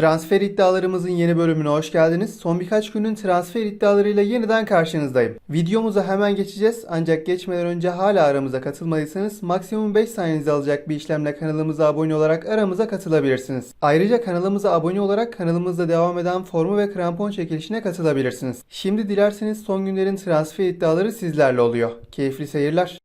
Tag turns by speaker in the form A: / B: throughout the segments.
A: Transfer iddialarımızın yeni bölümüne hoş geldiniz. Son birkaç günün transfer iddialarıyla yeniden karşınızdayım. Videomuza hemen geçeceğiz ancak geçmeden önce hala aramıza katılmadıysanız maksimum 5 saniyenizi alacak bir işlemle kanalımıza abone olarak aramıza katılabilirsiniz. Ayrıca kanalımıza abone olarak kanalımızda devam eden formu ve krampon çekilişine katılabilirsiniz. Şimdi dilerseniz son günlerin transfer iddiaları sizlerle oluyor. Keyifli seyirler.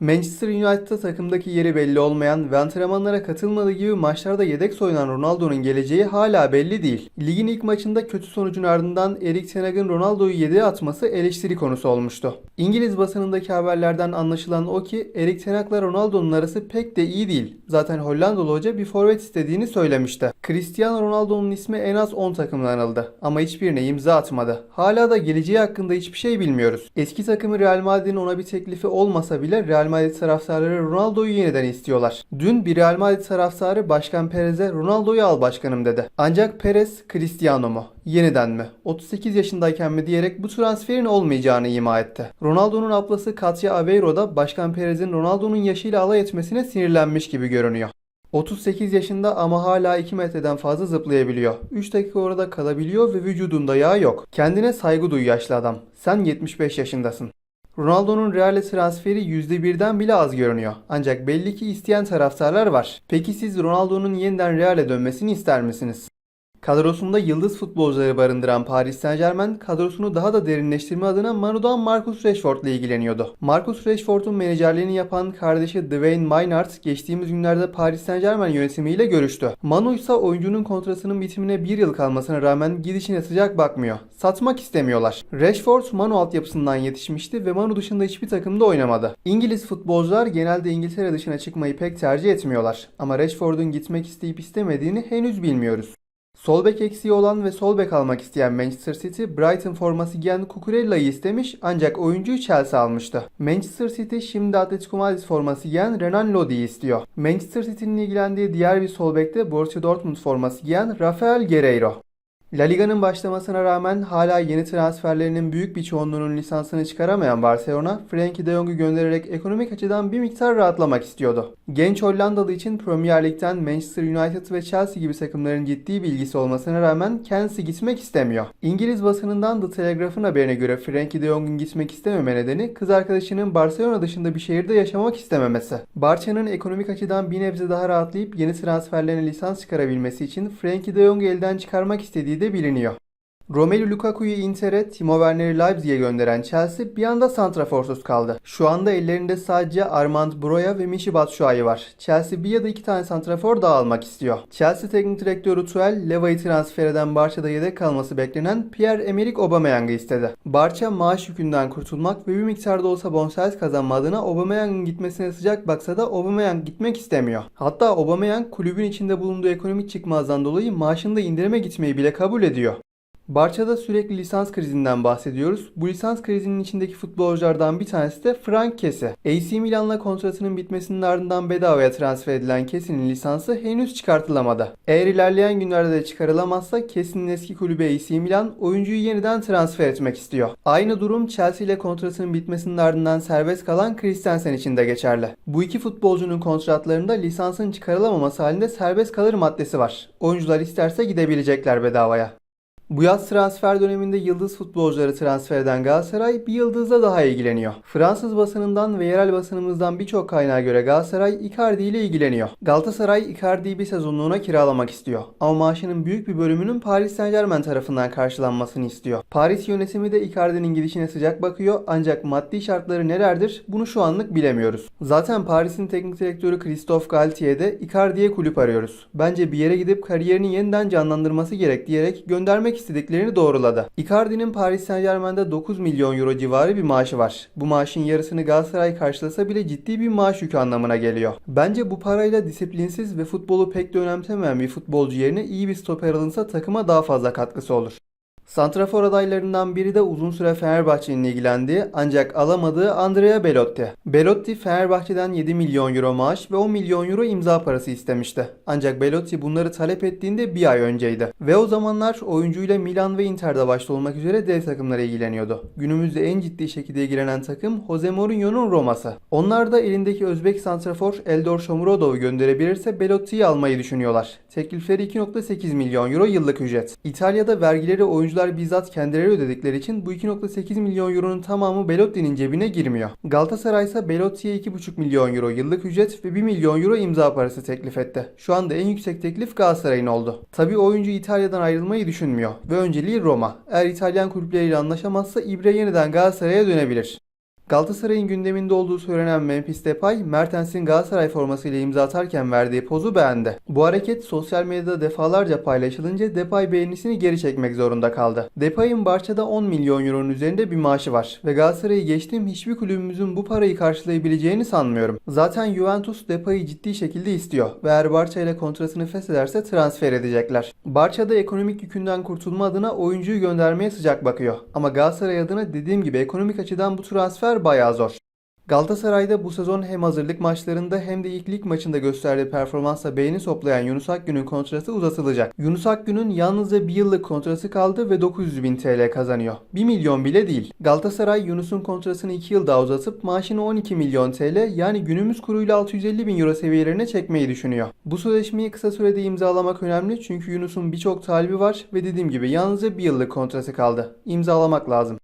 A: Manchester United'da takımdaki yeri belli olmayan ve antrenmanlara katılmadığı gibi maçlarda yedek soyunan Ronaldo'nun geleceği hala belli değil. Ligin ilk maçında kötü sonucun ardından Erik Ten Hag'ın Ronaldo'yu yedeğe atması eleştiri konusu olmuştu. İngiliz basınındaki haberlerden anlaşılan o ki Erik Ten Hag'la Ronaldo'nun arası pek de iyi değil. Zaten Hollandalı hoca bir forvet istediğini söylemişti. Cristiano Ronaldo'nun ismi en az 10 takımdan anıldı ama hiçbirine imza atmadı. Hala da geleceği hakkında hiçbir şey bilmiyoruz. Eski takımı Real Madrid'in ona bir teklifi olmasa bile Real Madrid taraftarları Ronaldo'yu yeniden istiyorlar. Dün bir Real Madrid taraftarı Başkan Perez'e Ronaldo'yu al başkanım dedi. Ancak Perez Cristiano mu? Yeniden mi? 38 yaşındayken mi diyerek bu transferin olmayacağını ima etti. Ronaldo'nun ablası Katya Aveiro da Başkan Perez'in Ronaldo'nun yaşıyla alay etmesine sinirlenmiş gibi görünüyor. 38 yaşında ama hala 2 metreden fazla zıplayabiliyor. 3 dakika orada kalabiliyor ve vücudunda yağ yok. Kendine saygı duy yaşlı adam. Sen 75 yaşındasın. Ronaldo'nun Real'e transferi %1'den bile az görünüyor. Ancak belli ki isteyen taraftarlar var. Peki siz Ronaldo'nun yeniden Real'e dönmesini ister misiniz? Kadrosunda yıldız futbolcuları barındıran Paris Saint Germain kadrosunu daha da derinleştirme adına Manu'dan Marcus Rashford ile ilgileniyordu. Marcus Rashford'un menajerliğini yapan kardeşi Dwayne Maynard geçtiğimiz günlerde Paris Saint Germain yönetimiyle görüştü. Manu ise oyuncunun kontratının bitimine bir yıl kalmasına rağmen gidişine sıcak bakmıyor. Satmak istemiyorlar. Rashford Manu altyapısından yetişmişti ve Manu dışında hiçbir takımda oynamadı. İngiliz futbolcular genelde İngiltere dışına çıkmayı pek tercih etmiyorlar. Ama Rashford'un gitmek isteyip istemediğini henüz bilmiyoruz. Sol bek eksiği olan ve sol bek almak isteyen Manchester City, Brighton forması giyen Cucurella'yı istemiş ancak oyuncuyu Chelsea almıştı. Manchester City şimdi Atletico Madrid forması giyen Renan Lodi'yi istiyor. Manchester City'nin ilgilendiği diğer bir sol bek de Borussia Dortmund forması giyen Rafael Guerreiro. La Liga'nın başlamasına rağmen hala yeni transferlerinin büyük bir çoğunluğunun lisansını çıkaramayan Barcelona, Frenkie de Jong'u göndererek ekonomik açıdan bir miktar rahatlamak istiyordu. Genç Hollandalı için Premier Lig'den Manchester United ve Chelsea gibi takımların ciddi bilgisi olmasına rağmen kendisi gitmek istemiyor. İngiliz basınından The Telegraph'ın haberine göre Frenkie de Jong'un gitmek istememe nedeni kız arkadaşının Barcelona dışında bir şehirde yaşamak istememesi. Barça'nın ekonomik açıdan bir nebze daha rahatlayıp yeni transferlerine lisans çıkarabilmesi için Frenkie de Jong'u elden çıkarmak istediği de biliniyor. Romelu Lukaku'yu Inter'e, Timo Werner'i Leipzig'e gönderen Chelsea bir anda santraforsuz kaldı. Şu anda ellerinde sadece Armand Broya ve Michy Batshuayi var. Chelsea bir ya da iki tane santrafor daha almak istiyor. Chelsea teknik direktörü Tuchel, Leva'yı transfer eden Barça'da yedek kalması beklenen Pierre-Emerick Aubameyang'ı istedi. Barça maaş yükünden kurtulmak ve bir miktarda olsa bonservis kazanma adına Aubameyang'ın gitmesine sıcak baksa da Aubameyang gitmek istemiyor. Hatta Aubameyang kulübün içinde bulunduğu ekonomik çıkmazdan dolayı maaşında indirime gitmeyi bile kabul ediyor. Barça'da sürekli lisans krizinden bahsediyoruz. Bu lisans krizinin içindeki futbolculardan bir tanesi de Frank Kese. AC Milan'la kontratının bitmesinin ardından bedavaya transfer edilen Kese'nin lisansı henüz çıkartılamadı. Eğer ilerleyen günlerde de çıkarılamazsa Kese'nin eski kulübü AC Milan oyuncuyu yeniden transfer etmek istiyor. Aynı durum Chelsea ile kontratının bitmesinin ardından serbest kalan Christensen için de geçerli. Bu iki futbolcunun kontratlarında lisansın çıkarılamaması halinde serbest kalır maddesi var. Oyuncular isterse gidebilecekler bedavaya. Bu yaz transfer döneminde yıldız futbolcuları transfer eden Galatasaray bir yıldızla daha ilgileniyor. Fransız basınından ve yerel basınımızdan birçok kaynağa göre Galatasaray Icardi ile ilgileniyor. Galatasaray Icardi'yi bir sezonluğuna kiralamak istiyor. Ama maaşının büyük bir bölümünün Paris Saint Germain tarafından karşılanmasını istiyor. Paris yönetimi de Icardi'nin gidişine sıcak bakıyor ancak maddi şartları nelerdir bunu şu anlık bilemiyoruz. Zaten Paris'in teknik direktörü Christophe Galtier de Icardi'ye kulüp arıyoruz. Bence bir yere gidip kariyerini yeniden canlandırması gerek diyerek göndermek istediklerini doğruladı. Icardi'nin Paris Saint Germain'de 9 milyon euro civarı bir maaşı var. Bu maaşın yarısını Galatasaray karşılasa bile ciddi bir maaş yükü anlamına geliyor. Bence bu parayla disiplinsiz ve futbolu pek de önemsemeyen bir futbolcu yerine iyi bir stoper alınsa takıma daha fazla katkısı olur. Santrafor adaylarından biri de uzun süre Fenerbahçe'nin ilgilendiği ancak alamadığı Andrea Belotti. Belotti Fenerbahçe'den 7 milyon euro maaş ve 10 milyon euro imza parası istemişti. Ancak Belotti bunları talep ettiğinde bir ay önceydi. Ve o zamanlar oyuncuyla Milan ve Inter'de başta olmak üzere dev takımlara ilgileniyordu. Günümüzde en ciddi şekilde ilgilenen takım Jose Mourinho'nun Roma'sı. Onlar da elindeki Özbek santrafor Eldor Shomurodov'u gönderebilirse Belotti'yi almayı düşünüyorlar. Teklifleri 2.8 milyon euro yıllık ücret. İtalya'da vergileri oyuncular bizzat kendileri ödedikleri için bu 2.8 milyon euronun tamamı Belotti'nin cebine girmiyor. Galatasaray ise Belotti'ye 2.5 milyon euro yıllık ücret ve 1 milyon euro imza parası teklif etti. Şu anda en yüksek teklif Galatasaray'ın oldu. Tabi oyuncu İtalya'dan ayrılmayı düşünmüyor ve önceliği Roma. Eğer İtalyan kulüpleriyle anlaşamazsa İbre yeniden Galatasaray'a dönebilir. Galatasaray'ın gündeminde olduğu söylenen Memphis Depay, Mertens'in Galatasaray formasıyla imza atarken verdiği pozu beğendi. Bu hareket sosyal medyada defalarca paylaşılınca Depay beğenisini geri çekmek zorunda kaldı. Depay'ın Barça'da 10 milyon euronun üzerinde bir maaşı var ve Galatasaray'ı geçtiğim hiçbir kulübümüzün bu parayı karşılayabileceğini sanmıyorum. Zaten Juventus Depay'ı ciddi şekilde istiyor ve eğer Barça ile kontratını feshederse transfer edecekler. Barça'da ekonomik yükünden kurtulma adına oyuncuyu göndermeye sıcak bakıyor. Ama Galatasaray adına dediğim gibi ekonomik açıdan bu transfer bayağı zor. Galatasaray'da bu sezon hem hazırlık maçlarında hem de ilk lig maçında gösterdiği performansla beğeni toplayan Yunus Akgün'ün kontratı uzatılacak. Yunus Akgün'ün yalnızca bir yıllık kontratı kaldı ve 900 bin TL kazanıyor. 1 milyon bile değil. Galatasaray Yunus'un kontratını 2 yıl daha uzatıp maaşını 12 milyon TL yani günümüz kuruyla 650 bin euro seviyelerine çekmeyi düşünüyor. Bu sözleşmeyi kısa sürede imzalamak önemli çünkü Yunus'un birçok talibi var ve dediğim gibi yalnızca bir yıllık kontratı kaldı. İmzalamak lazım.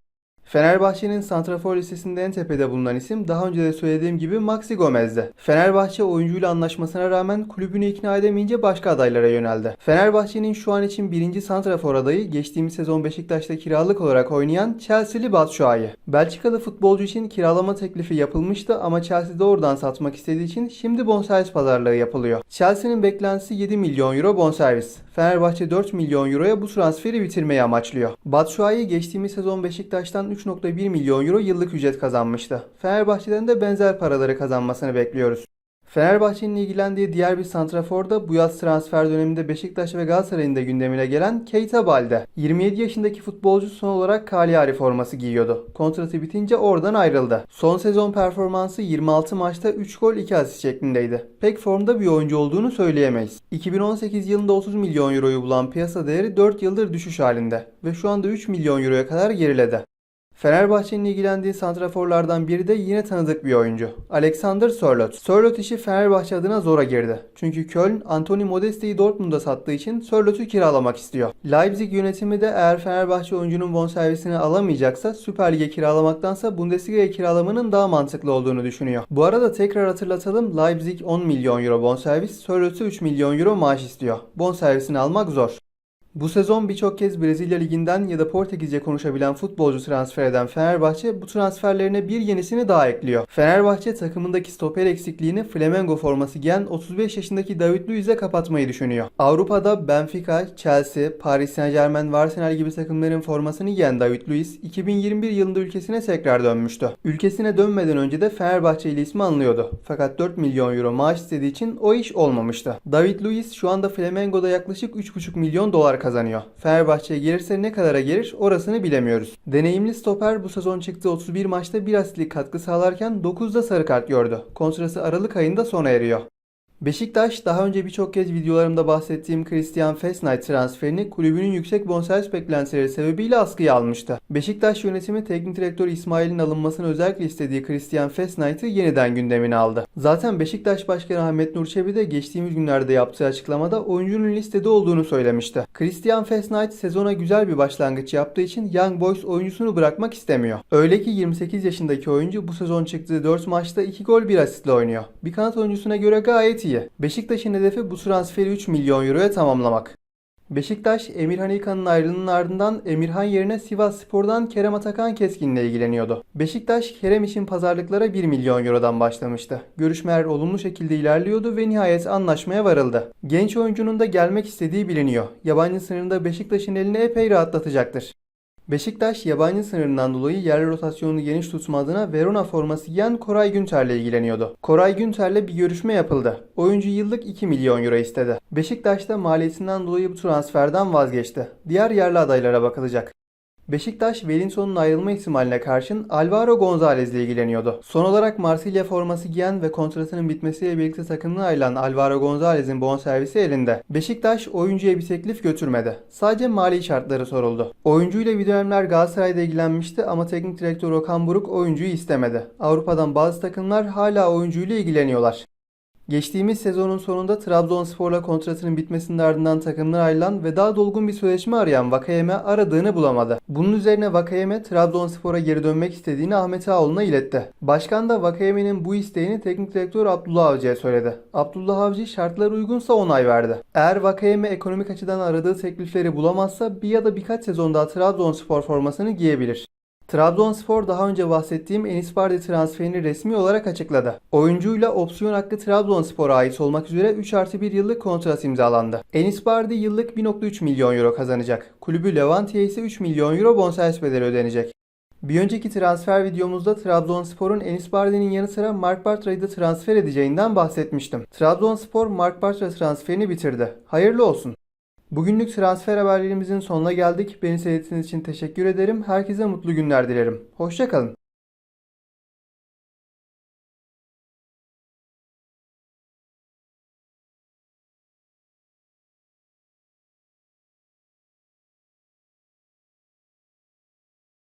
A: Fenerbahçe'nin santrafor listesinde en tepede bulunan isim daha önce de söylediğim gibi Maxi Gomez'di. Fenerbahçe oyuncuyla anlaşmasına rağmen kulübünü ikna edemeyince başka adaylara yöneldi. Fenerbahçe'nin şu an için birinci santrafor adayı geçtiğimiz sezon Beşiktaş'ta kiralık olarak oynayan Chelsea'li Batshuayi. Belçikalı futbolcu için kiralama teklifi yapılmıştı ama Chelsea doğrudan satmak istediği için şimdi bonservis pazarlığı yapılıyor. Chelsea'nin beklentisi 7 milyon euro bonservis. Fenerbahçe 4 milyon euroya bu transferi bitirmeyi amaçlıyor. Batshuayi geçtiğimiz sezon Beşiktaş'tan 3.1 milyon euro yıllık ücret kazanmıştı. Fenerbahçe'den de benzer paraları kazanmasını bekliyoruz. Fenerbahçe'nin ilgilendiği diğer bir santrafor da bu yaz transfer döneminde Beşiktaş ve Galatasaray'ın da gündemine gelen Keita Balde. 27 yaşındaki futbolcu son olarak Cagliari forması giyiyordu. Kontratı bitince oradan ayrıldı. Son sezon performansı 26 maçta 3 gol 2 asist şeklindeydi. Pek formda bir oyuncu olduğunu söyleyemeyiz. 2018 yılında 30 milyon euroyu bulan piyasa değeri 4 yıldır düşüş halinde ve şu anda 3 milyon euroya kadar geriledi. Fenerbahçe'nin ilgilendiği santraforlardan biri de yine tanıdık bir oyuncu. Alexander Sörloth. Sörloth işi Fenerbahçe adına zora girdi. Çünkü Köln, Anthony Modeste'yi Dortmund'a sattığı için Sörloth'u kiralamak istiyor. Leipzig yönetimi de eğer Fenerbahçe oyuncunun bonservisini alamayacaksa Süper Lig'e kiralamaktansa Bundesliga'ya kiralamanın daha mantıklı olduğunu düşünüyor. Bu arada tekrar hatırlatalım Leipzig 10 milyon euro bonservis, Sörloth'u 3 milyon euro maaş istiyor. Bonservisini almak zor. Bu sezon birçok kez Brezilya Ligi'nden ya da Portekizce konuşabilen futbolcu transfer eden Fenerbahçe bu transferlerine bir yenisini daha ekliyor. Fenerbahçe takımındaki stoper eksikliğini Flamengo forması giyen 35 yaşındaki David Luiz'e kapatmayı düşünüyor. Avrupa'da Benfica, Chelsea, Paris Saint Germain ve Arsenal gibi takımların formasını giyen David Luiz 2021 yılında ülkesine tekrar dönmüştü. Ülkesine dönmeden önce de Fenerbahçe ile ismi anılıyordu. Fakat 4 milyon euro maaş istediği için o iş olmamıştı. David Luiz şu anda Flamengo'da yaklaşık 3,5 milyon dolar kazanıyor. Fenerbahçe'ye gelirse ne kadara gelir orasını bilemiyoruz. Deneyimli stoper bu sezon çıktığı 31 maçta bir asistlik katkı sağlarken 9'da sarı kart gördü. Kontrası Aralık ayında sona eriyor. Beşiktaş daha önce birçok kez videolarımda bahsettiğim Christian Fesnay transferini kulübünün yüksek bonservis beklentileri sebebiyle askıya almıştı. Beşiktaş yönetimi teknik direktör İsmail'in alınmasını özellikle istediği Christian Fesnay'ı yeniden gündemine aldı. Zaten Beşiktaş Başkanı Ahmet Nur Çebi de geçtiğimiz günlerde yaptığı açıklamada oyuncunun listede olduğunu söylemişti. Christian Fesnay sezona güzel bir başlangıç yaptığı için Young Boys oyuncusunu bırakmak istemiyor. Öyle ki 28 yaşındaki oyuncu bu sezon çıktığı 4 maçta 2 gol 1 asistle oynuyor. Bir kanat oyuncusuna göre gayet iyi. Beşiktaş'ın hedefi bu transferi 3 milyon euroya tamamlamak. Beşiktaş, Emirhan İlkan'ın ayrılığının ardından Emirhan yerine Sivas Spor'dan Kerem Atakan Keskin'le ilgileniyordu. Beşiktaş, Kerem için pazarlıklara 1 milyon eurodan başlamıştı. Görüşmeler olumlu şekilde ilerliyordu ve nihayet anlaşmaya varıldı. Genç oyuncunun da gelmek istediği biliniyor. Yabancı sınırında Beşiktaş'ın elini epey rahatlatacaktır. Beşiktaş yabancı sınırından dolayı yerli rotasyonunu geniş tutma adına Verona forması giyen Koray Günter'le ilgileniyordu. Koray Günter'le bir görüşme yapıldı. Oyuncu yıllık 2 milyon euro istedi. Beşiktaş da maliyetinden dolayı bu transferden vazgeçti. Diğer yerli adaylara bakılacak. Beşiktaş, Wellington'un ayrılma ihtimaline karşın Alvaro Gonzalez ile ilgileniyordu. Son olarak Marsilya forması giyen ve kontratının bitmesiyle birlikte takımına ayrılan Alvaro Gonzalez'in bonservisi elinde. Beşiktaş oyuncuya bir teklif götürmedi. Sadece mali şartları soruldu. Oyuncuyla bir dönemler Galatasaray'da ilgilenmişti ama teknik direktör Okan Buruk oyuncuyu istemedi. Avrupa'dan bazı takımlar hala oyuncuyla ilgileniyorlar. Geçtiğimiz sezonun sonunda Trabzonspor'la kontratının bitmesinin ardından takımdan ayrılan ve daha dolgun bir sözleşme arayan Vakayeme aradığını bulamadı. Bunun üzerine Vakayeme Trabzonspor'a geri dönmek istediğini Ahmet Ağoğlu'na iletti. Başkan da Vakayeme'nin bu isteğini teknik direktör Abdullah Avcı'ya söyledi. Abdullah Avcı şartlar uygunsa onay verdi. Eğer Vakayeme ekonomik açıdan aradığı teklifleri bulamazsa bir ya da birkaç sezon daha Trabzonspor formasını giyebilir. Trabzonspor daha önce bahsettiğim Enis Bardi transferini resmi olarak açıkladı. Oyuncuyla opsiyon hakkı Trabzonspor'a ait olmak üzere 3 artı 1 yıllık kontrat imzalandı. Enis Bardi yıllık 1.3 milyon euro kazanacak. Kulübü Levanti'ye ise 3 milyon euro bonservis bedeli ödenecek. Bir önceki transfer videomuzda Trabzonspor'un Enis Bardi'nin yanı sıra Mark Bartra'yı da transfer edeceğinden bahsetmiştim. Trabzonspor Mark Bartra transferini bitirdi. Hayırlı olsun. Bugünlük transfer haberlerimizin sonuna geldik. Beni seyrettiğiniz için teşekkür ederim. Herkese mutlu günler dilerim. Hoşçakalın.